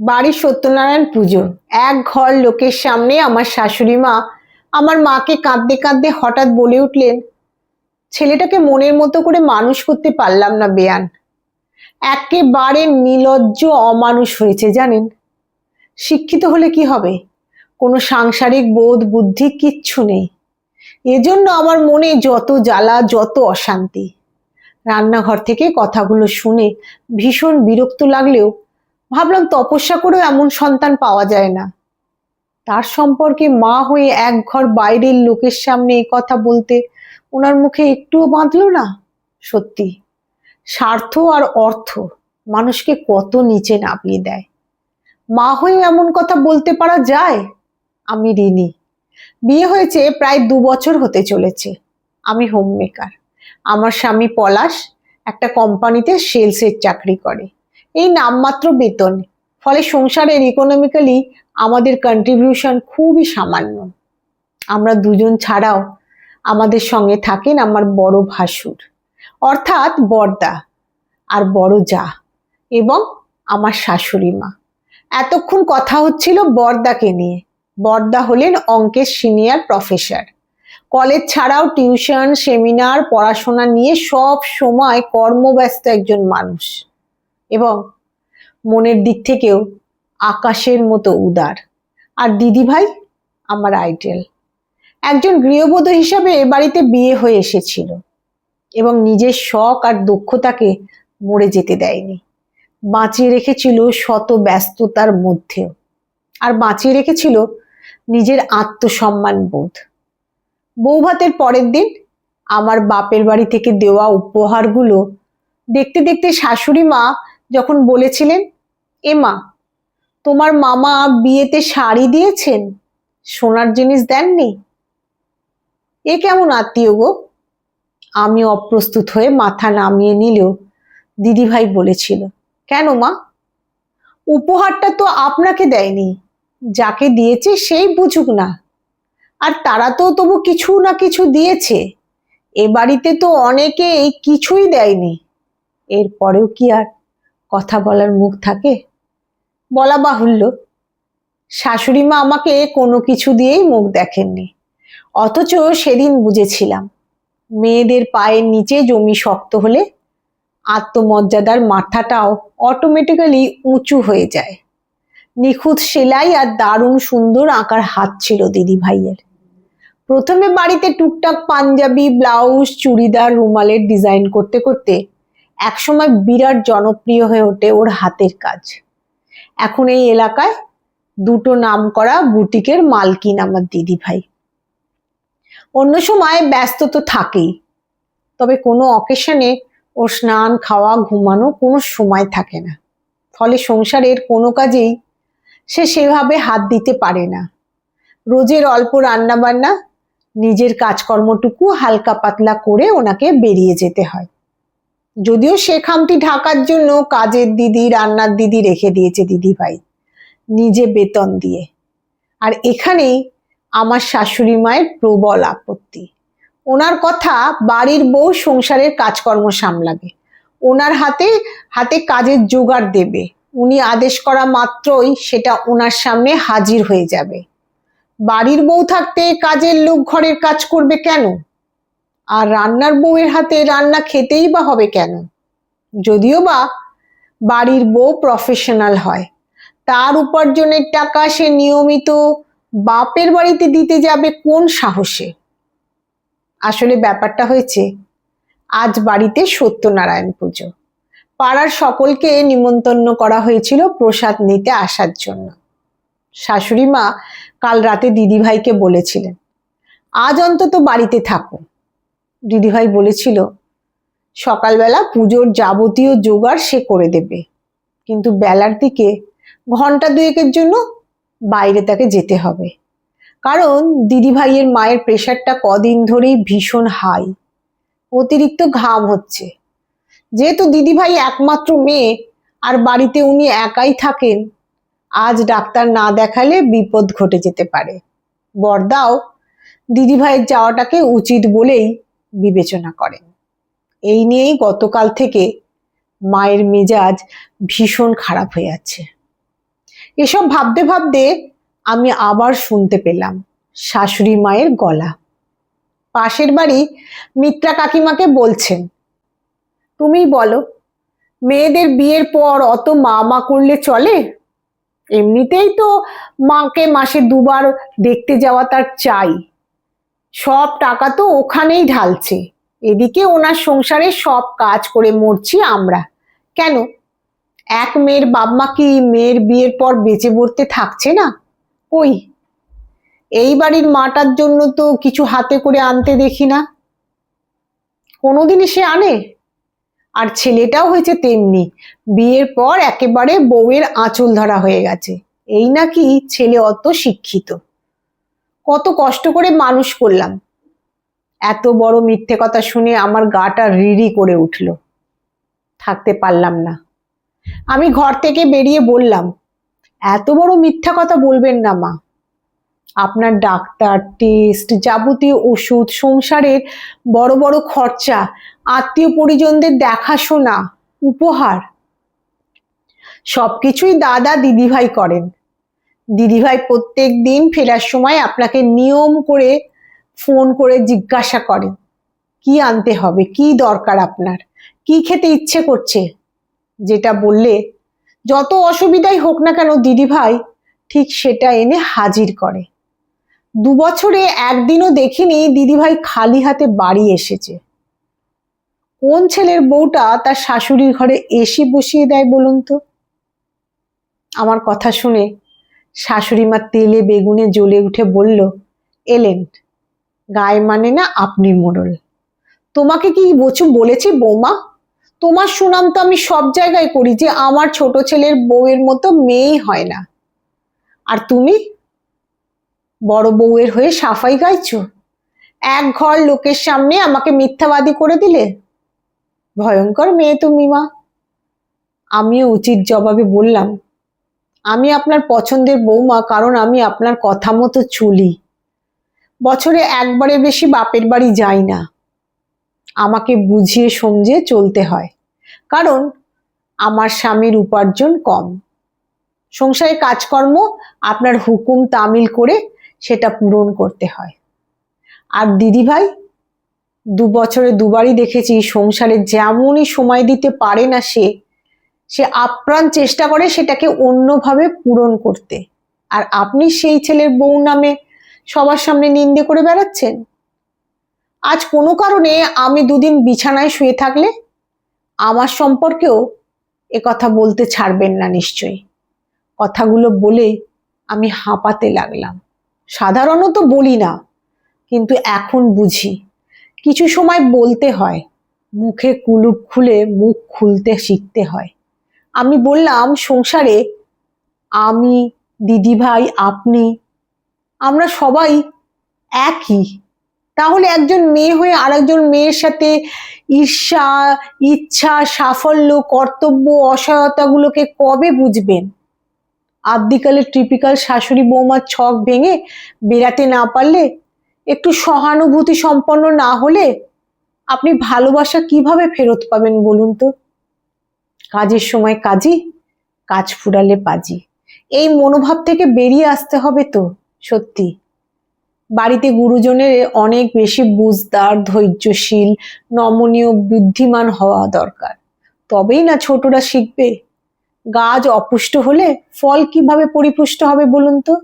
বাড়ির সত্যনারায়ণ পুজো। এক ঘর লোকের সামনে আমার শাশুড়ি মা আমার মাকে কাঁদতে কাঁদতে হঠাৎ বলে উঠলেন, ছেলেটাকে মনের মতো করে মানুষ করতে পারলাম না বেয়ান। একেবারে নিলজ্জ অমানুষ হয়েছে, জানেন? শিক্ষিত হলে কি হবে? কোনো সাংসারিক বোধ, বুদ্ধি কিচ্ছু নেই। এজন্য আমার মনে যত জ্বালা, যত অশান্তি। রান্নাঘর থেকে কথাগুলো শুনে ভীষণ বিরক্ত লাগলেও ভাবলাম তপস্যা করেও এমন সন্তান পাওয়া যায় না। তার সম্পর্কে মা হয়ে এক ঘর বাইরের লোকের সামনে এই কথা বলতে ওনার মুখে একটুও বাঁধলো না? সত্যি। স্বার্থ আর অর্থ মানুষকে কত নিচে নামিয়ে দেয়। মা হয়েও এমন কথা বলতে পারা যায়? আমি ঋণী। বিয়ে হয়েছে প্রায় দু বছর হতে চলেছে। আমি হোম মেকার আমার স্বামী পলাশ একটা কোম্পানিতে সেলসের চাকরি করে। এই নামমাত্র বেতন। ফলে সংসারের ইকোনমিক্যালি আমাদের কন্ট্রিবিউশন খুবই সামান্য। আমরা দুজন ছাড়াও আমাদের সঙ্গে থাকেন আমার বড় ভাসুর। অর্থাৎ বড়দা আর বড় যা এবং আমার শাশুড়ি মা। এতক্ষণ কথা হচ্ছিল বড়দাকে নিয়ে। বড়দা হলেন অঙ্কের সিনিয়র প্রফেসর কলেজ ছাড়াও টিউশন সেমিনার পড়াশোনা নিয়ে সব সময় কর্মব্যস্ত একজন মানুষ। এবং মনের দিক থেকেও আকাশের মতো উদার। আর দিদিভাই আমার আইডেল একজন গৃহবধূ হিসাবে এ বাড়িতে বিয়ে হয়ে এসেছিল এবং নিজের শখ আর দক্ষতাকে মরে যেতে দেয়নি। বাঁচিয়ে রেখেছিল শত ব্যস্ততার মধ্যেও। আর বাঁচিয়ে রেখেছিল নিজের আত্মসম্মান বোধ। বৌভাতের পরের দিন আমার বাপের বাড়ি থেকে দেওয়া উপহারগুলো দেখতে দেখতে শাশুড়ি মা যখন বলেছিলেন এ মা তোমার মামা বিয়েতে শাড়ি দিয়েছেন? সোনার জিনিস দেননি? এ কেমন আত্মীয় গো? আমি অপ্রস্তুত হয়ে মাথা নামিয়ে নিলেও দিদিভাই বলেছিল। কেন মা? উপহারটা তো আপনাকে দেয়নি। যাকে দিয়েছে সেই বুঝুক না। আর তারা তো তবু কিছু না কিছু দিয়েছে। এ বাড়িতে তো অনেকেই কিছুই দেয়নি। এরপরেও কি আর কথা বলার মুখ থাকে? বলা বাহুল্য। শাশুড়ি মা আমাকে কোনো কিছু দিয়েই মুখ দেখেননি। অথচ সেদিন বুঝেছিলাম, মেয়েদের পায়ের নিচে জমি শক্ত হলে আত্মমর্যাদার মাথাটাও অটোমেটিক্যালি উঁচু হয়ে যায়। নিখুঁত সেলাই আর দারুণ সুন্দর আঁকার হাত ছিল দিদি ভাইয়ের। প্রথমে বাড়িতে টুকটাক পাঞ্জাবি, ব্লাউজ, চুড়িদার, রুমালের ডিজাইন করতে করতে একসময় বিরাট জনপ্রিয় হয়ে ওঠে ওর হাতের কাজ। এখন এই এলাকায় দুটো নাম করা বুটিকের মালকিন আমার দিদি ভাই অন্য সময় ব্যস্ত তো থাকেই, তবে কোনো অকেশনে ওর স্নান, খাওয়া, ঘুমানো কোনো সময় থাকে না। ফলে সংসারের কোনো কাজেই সে সেভাবে হাত দিতে পারে না। রোজের অল্প রান্না বান্না নিজের কাজকর্মটুকু হালকা পাতলা করে ওনাকে বেরিয়ে যেতে হয়। যদিও সে খামতি ঢাকার জন্য কাজের দিদি, রান্নার দিদি রেখে দিয়েছে দিদি ভাই নিজে বেতন দিয়ে। আর এখানেই আমার শাশুড়ি মায়ের প্রবল আপত্তি। ওনার কথা বাড়ির বউ সংসারের কাজকর্ম সামলাবে। ওনার হাতে হাতে কাজের জোগাড় দেবে। উনি আদেশ করা মাত্রই সেটা ওনার সামনে হাজির হয়ে যাবে। বাড়ির বউ থাকতে কাজের লোক ঘরের কাজ করবে কেন? আর রান্নার বউয়ের হাতে রান্না খেতেই বা হবে কেন? যদিও বা বাড়ির বউ প্রফেশনাল হয়, তার উপার্জনের টাকা সে নিয়মিত বাপের বাড়িতে দিতে যাবে কোন সাহসে? আসলে ব্যাপারটা হয়েছে, আজ বাড়িতে সত্যনারায়ণ পুজো। পাড়ার সকলকে নিমন্ত্রণ করা হয়েছিল প্রসাদ নিতে আসার জন্য। শাশুড়ি মা কাল রাতে দিদিভাইকে বলেছিলেন, আজ অন্তত বাড়িতে থাকো। দিদিভাই বলেছিল, সকালবেলা পুজোর যাবতীয় জোগাড় সে করে দেবে। কিন্তু বেলার দিকে ঘণ্টা দুয়েকের জন্য বাইরে তাকে যেতে হবে। কারণ দিদিভাইয়ের মায়ের প্রেশারটা কদিন ধরেই ভীষণ হাই। অতিরিক্ত ঘাম হচ্ছে। যেহেতু দিদিভাই একমাত্র মেয়ে, আর বাড়িতে উনি একাই থাকেন, আজ ডাক্তার না দেখালে বিপদ ঘটে যেতে পারে। বরদাও দিদিভাইয়ের যাওয়াটাকে উচিত বলেই বিবেচনা করেন এই নিয়েই গতকাল থেকে মায়ের মেজাজ ভীষণ খারাপ হয়ে যাচ্ছে। এসব ভাবতে ভাবতে আমি আবার শুনতে পেলাম শাশুড়ি মায়ের গলা। পাশের বাড়ি মিত্রা কাকিমাকে বলছেন, তুমিই বলো, মেয়েদের বিয়ের পর অত মা মা করলে চলে? এমনিতেই তো মাকে মাসে দুবার দেখতে যাওয়া তার চাই। সব টাকা তো ওখানেই ঢালছে। এদিকে ওনার সংসারে সব কাজ করে মরছি আমরা। কেন? এক মেয়ের বাপমা কি মেয়ের বিয়ের পর বেঁচে পড়তে থাকছে না? ওই এই বাড়ির মাটার জন্য তো কিছু হাতে করে আনতে দেখি না। কোনোদিনই সে আনে। আর ছেলেটাও হয়েছে তেমনি। বিয়ের পর একেবারে বউয়ের আঁচল ধরা হয়ে গেছে। এই নাকি ছেলে অত শিক্ষিত। কত কষ্ট করে মানুষ করলাম। এত বড় মিথ্যে কথা শুনে আমার গাটা রিরি করে উঠল। থাকতে পারলাম না। আমি ঘর থেকে বেরিয়ে বললাম, এত বড় মিথ্যা কথা বলবেন না মা। আপনার ডাক্তার, টেস্ট যাবতীয় ওষুধ, সংসারের বড় বড় খরচা, আত্মীয় পরিজনদের দেখাশোনা, উপহার, সবকিছুই দাদা দিদিভাই করেন। দিদিভাই প্রত্যেক দিন ফেরার সময় আপনাকে নিয়ম করে ফোন করে জিজ্ঞাসা করেন কি আনতে হবে, কি দরকার আপনার, কি খেতে ইচ্ছে করছে? যেটা বললে, যত অসুবিধাই হোক না কেন দিদিভাই ঠিক সেটা এনে হাজির করে। দু বছরে একদিনও দেখিনি দিদিভাই খালি হাতে বাড়ি এসেছে। কোন ছেলের বউটা তার শাশুড়ির ঘরে এসি বসিয়ে দেয় বলুন তো? আমার কথা শুনে শাশুড়ি মা তেলে বেগুনে জ্বলে উঠে বলল, এলেন, গায়ে মানে না আপনি মোড়ল। তোমাকে কি বছু বলেছি বৌমা? তোমার সুনাম তো আমি সব জায়গায় করি যে আমার ছোট ছেলের বউয়ের মতো মেয়েই হয় না। আর তুমি বড় বউয়ের হয়ে সাফাই গাইছো? এক ঘর লোকের সামনে আমাকে মিথ্যাবাদী করে দিলে? ভয়ঙ্কর মেয়ে তুমি মা। আমিও উচিত জবাবে বললাম আমি আপনার পছন্দের বৌমা, কারণ আমি আপনার কথা মতো চলি। বছরে একবারে বেশি বাপের বাড়ি যাই না। আমাকে বুঝিয়ে সমঝে চলতে হয়, কারণ আমার স্বামীর উপার্জন কম। সংসারে কাজকর্ম, আপনার হুকুম তামিল করে সেটা পূরণ করতে হয়। আর দিদিভাই, দু বছরে দুবারই দেখেছি, সংসারে যেমনই সময় দিতে পারে না সে সে আপ্রাণ চেষ্টা করে সেটাকে অন্যভাবে পূরণ করতে। আর আপনি সেই ছেলের বউ নামে সবার সামনে নিন্দে করে বেড়াচ্ছেন? আজ কোনো কারণে আমি দুদিন বিছানায় শুয়ে থাকলে আমার সম্পর্কেও এ কথা বলতে ছাড়বেন না নিশ্চয়ই। কথাগুলো বলে আমি হাঁপাতে লাগলাম। সাধারণত বলি না, কিন্তু এখন বুঝি। কিছু সময় বলতে হয়, মুখে কুলুপ খুলে মুখ খুলতে শিখতে হয়। আমি বললাম, সংসারে আমি দিদিভাই আপনি, আমরা সবাই একই। তাহলে একজন মেয়ে হয়ে আরেকজন মেয়ের সাথে ঈর্ষা, ইচ্ছা, সাফল্য, কর্তব্য, অসহায়তাগুলোকে কবে বুঝবেন? আদ্যিকালের ট্রিপিক্যাল শাশুড়ি বৌমার ছক ভেঙে বেরাতে না পারলে, একটু সহানুভূতি সম্পন্ন না হলে আপনি ভালোবাসা কীভাবে ফেরত পাবেন বলুন তো? কাজের সময় কাজই কাজ ফুরালে পাজি। এই মনোভাব থেকে বেরিয়ে আসতে হবে তো, সত্যি। বাড়িতে গুরুজনের অনেক বেশি বুঝদার, ধৈর্যশীল, নমনীয়, বুদ্ধিমান হওয়া দরকার। তবেই না ছোটরা শিখবে। গাছ অপুষ্ট হলে ফল কীভাবে পরিপুষ্ট হবে বলুন তো?